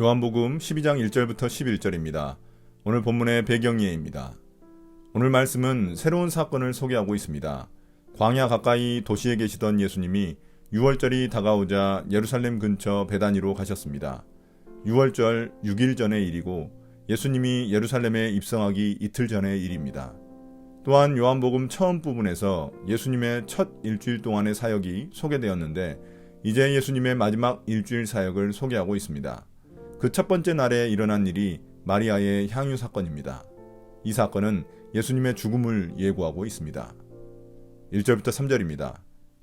요한복음 12장 1절부터 11절입니다. 오늘 본문의 배경이에입니다. 오늘 말씀은 새로운 사건을 소개하고 있습니다. 광야 가까이 도시에 계시던 예수님이 6월절이 다가오자 예루살렘 근처 베다니로 가셨습니다. 6월절 6일 전의 일이고 예수님이 예루살렘에 입성하기 이틀 전의 일입니다. 또한 요한복음 처음 부분에서 예수님의 첫 일주일 동안의 사역이 소개되었는데 이제 예수님의 마지막 일주일 사역을 소개하고 있습니다. 그 첫 번째 날에 일어난 일이 마리아의 향유 사건입니다. 이 사건은 예수님의 죽음을 예고하고 있습니다. 1절부터 3절입니다.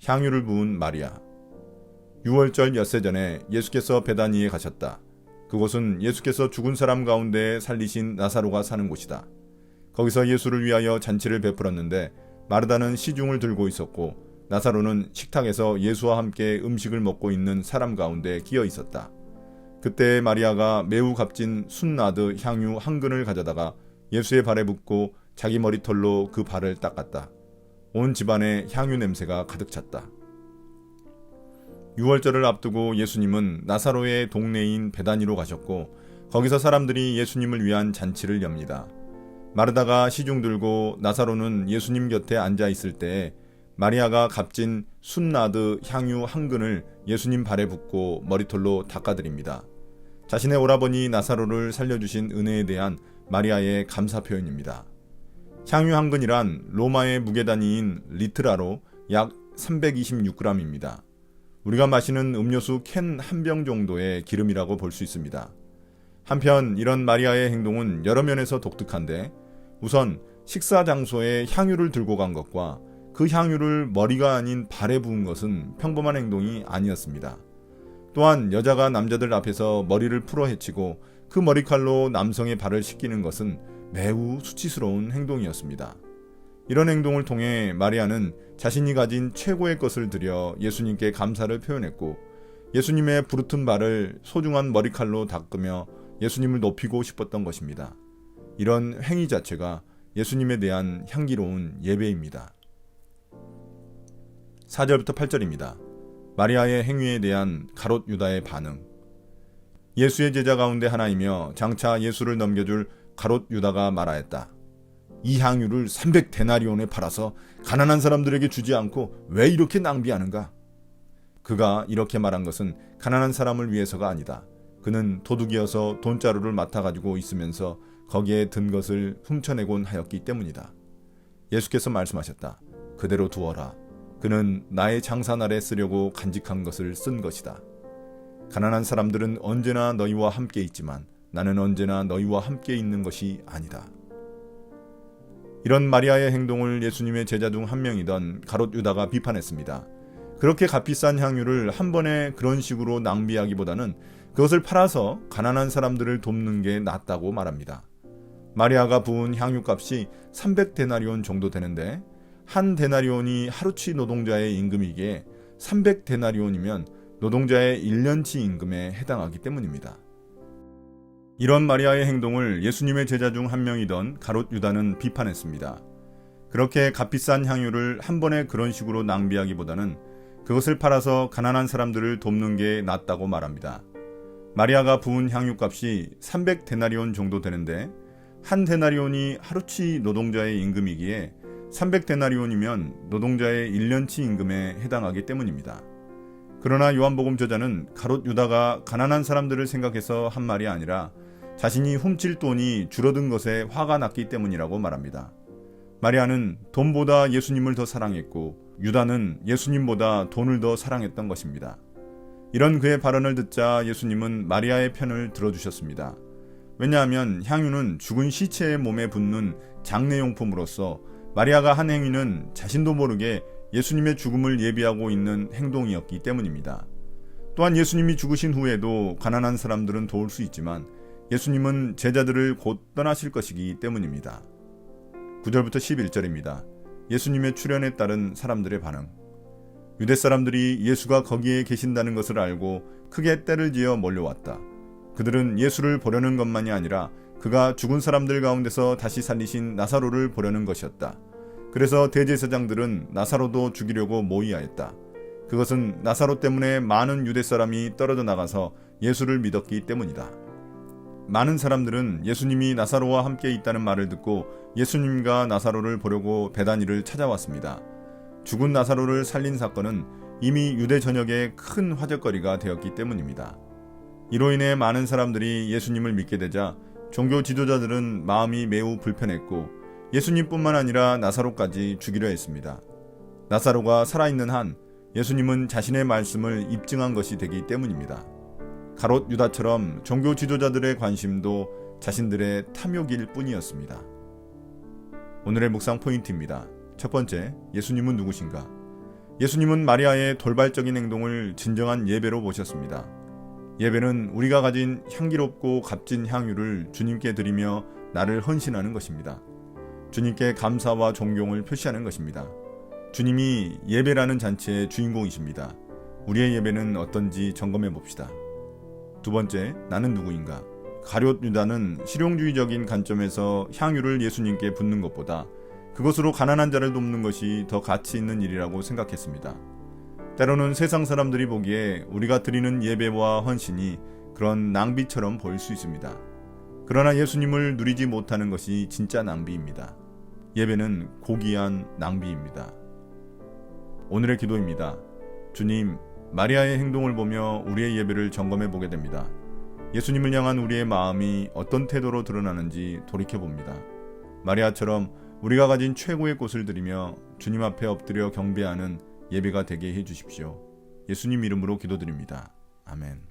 향유를 부은 마리아. 6월절 엿새 전에 예수께서 베다니에 가셨다. 그곳은 예수께서 죽은 사람 가운데 살리신 나사로가 사는 곳이다. 거기서 예수를 위하여 잔치를 베풀었는데 마르다는 시중을 들고 있었고 나사로는 식탁에서 예수와 함께 음식을 먹고 있는 사람 가운데 끼어 있었다. 그때 마리아가 매우 값진 순나드 향유 한 근을 가져다가 예수의 발에 붓고 자기 머리털로 그 발을 닦았다. 온 집안에 향유 냄새가 가득 찼다. 6월절을 앞두고 예수님은 나사로의 동네인 베다니로 가셨고 거기서 사람들이 예수님을 위한 잔치를 엽니다. 마르다가 시중 들고 나사로는 예수님 곁에 앉아 있을 때 마리아가 값진 순나드 향유 한 근을 예수님 발에 붓고 머리털로 닦아드립니다. 자신의 오라버니 나사로를 살려주신 은혜에 대한 마리아의 감사 표현입니다. 향유 한 근이란 로마의 무게단위인 리트라로 약 326g입니다. 우리가 마시는 음료수 캔 한 병 정도의 기름이라고 볼 수 있습니다. 한편 이런 마리아의 행동은 여러 면에서 독특한데 우선 식사 장소에 향유를 들고 간 것과 그 향유를 머리가 아닌 발에 부은 것은 평범한 행동이 아니었습니다. 또한 여자가 남자들 앞에서 머리를 풀어 헤치고 그 머리칼로 남성의 발을 씻기는 것은 매우 수치스러운 행동이었습니다. 이런 행동을 통해 마리아는 자신이 가진 최고의 것을 들여 예수님께 감사를 표현했고 예수님의 부르튼 발을 소중한 머리칼로 닦으며 예수님을 높이고 싶었던 것입니다. 이런 행위 자체가 예수님에 대한 향기로운 예배입니다. 4절부터 8절입니다. 마리아의 행위에 대한 가롯 유다의 반응. 예수의 제자 가운데 하나이며 장차 예수를 넘겨줄 가롯 유다가 말하였다. 이 향유를 300데나리온에 팔아서 가난한 사람들에게 주지 않고 왜 이렇게 낭비하는가? 그가 이렇게 말한 것은 가난한 사람을 위해서가 아니다. 그는 도둑이어서 돈자루를 맡아가지고 있으면서 거기에 든 것을 훔쳐내곤 하였기 때문이다. 예수께서 말씀하셨다. 그대로 두어라. 그는 나의 장사날에 쓰려고 간직한 것을 쓴 것이다. 가난한 사람들은 언제나 너희와 함께 있지만 나는 언제나 너희와 함께 있는 것이 아니다. 이런 마리아의 행동을 예수님의 제자 중 한 명이던 가롯 유다가 비판했습니다. 그렇게 값비싼 향유를 한 번에 그런 식으로 낭비하기보다는 그것을 팔아서 가난한 사람들을 돕는 게 낫다고 말합니다. 마리아가 부은 향유값이 300데나리온 정도 되는데 한 데나리온이 하루치 노동자의 임금이기에 300데나리온이면 노동자의 1년치 임금에 해당하기 때문입니다. 이런 마리아의 행동을 예수님의 제자 중 한 명이던 가롯 유다는 비판했습니다. 그렇게 값비싼 향유를 한 번에 그런 식으로 낭비하기보다는 그것을 팔아서 가난한 사람들을 돕는 게 낫다고 말합니다. 마리아가 부은 향유값이 300데나리온 정도 되는데 한 데나리온이 하루치 노동자의 임금이기에 300데나리온이면 노동자의 1년치 임금에 해당하기 때문입니다. 그러나 요한복음 저자는 가롯 유다가 가난한 사람들을 생각해서 한 말이 아니라 자신이 훔칠 돈이 줄어든 것에 화가 났기 때문이라고 말합니다. 마리아는 돈보다 예수님을 더 사랑했고 유다는 예수님보다 돈을 더 사랑했던 것입니다. 이런 그의 발언을 듣자 예수님은 마리아의 편을 들어주셨습니다. 왜냐하면 향유는 죽은 시체의 몸에 붙는 장례용품으로서 마리아가 한 행위는 자신도 모르게 예수님의 죽음을 예비하고 있는 행동이었기 때문입니다. 또한 예수님이 죽으신 후에도 가난한 사람들은 도울 수 있지만 예수님은 제자들을 곧 떠나실 것이기 때문입니다. 9절부터 11절입니다. 예수님의 출현에 따른 사람들의 반응. 유대 사람들이 예수가 거기에 계신다는 것을 알고 크게 때를 지어 몰려왔다. 그들은 예수를 보려는 것만이 아니라 그가 죽은 사람들 가운데서 다시 살리신 나사로를 보려는 것이었다. 그래서 대제사장들은 나사로도 죽이려고 모의하였다. 그것은 나사로 때문에 많은 유대 사람이 떨어져 나가서 예수를 믿었기 때문이다. 많은 사람들은 예수님이 나사로와 함께 있다는 말을 듣고 예수님과 나사로를 보려고 베다니를 찾아왔습니다. 죽은 나사로를 살린 사건은 이미 유대 전역에 큰 화제거리가 되었기 때문입니다. 이로 인해 많은 사람들이 예수님을 믿게 되자 종교 지도자들은 마음이 매우 불편했고 예수님뿐만 아니라 나사로까지 죽이려 했습니다. 나사로가 살아있는 한 예수님은 자신의 말씀을 입증한 것이 되기 때문입니다. 가롯 유다처럼 종교 지도자들의 관심도 자신들의 탐욕일 뿐이었습니다. 오늘의 묵상 포인트입니다. 첫 번째, 예수님은 누구신가? 예수님은 마리아의 돌발적인 행동을 진정한 예배로 보셨습니다. 예배는 우리가 가진 향기롭고 값진 향유를 주님께 드리며 나를 헌신하는 것입니다. 주님께 감사와 존경을 표시하는 것입니다. 주님이 예배라는 잔치의 주인공이십니다. 우리의 예배는 어떤지 점검해 봅시다. 두 번째, 나는 누구인가? 가룟 유다는 실용주의적인 관점에서 향유를 예수님께 붓는 것보다 그것으로 가난한 자를 돕는 것이 더 가치 있는 일이라고 생각했습니다. 때로는 세상 사람들이 보기에 우리가 드리는 예배와 헌신이 그런 낭비처럼 보일 수 있습니다. 그러나 예수님을 누리지 못하는 것이 진짜 낭비입니다. 예배는 고귀한 낭비입니다. 오늘의 기도입니다. 주님, 마리아의 행동을 보며 우리의 예배를 점검해 보게 됩니다. 예수님을 향한 우리의 마음이 어떤 태도로 드러나는지 돌이켜 봅니다. 마리아처럼 우리가 가진 최고의 꽃을 드리며 주님 앞에 엎드려 경배하는 예배가 되게 해 주십시오. 예수님 이름으로 기도드립니다. 아멘.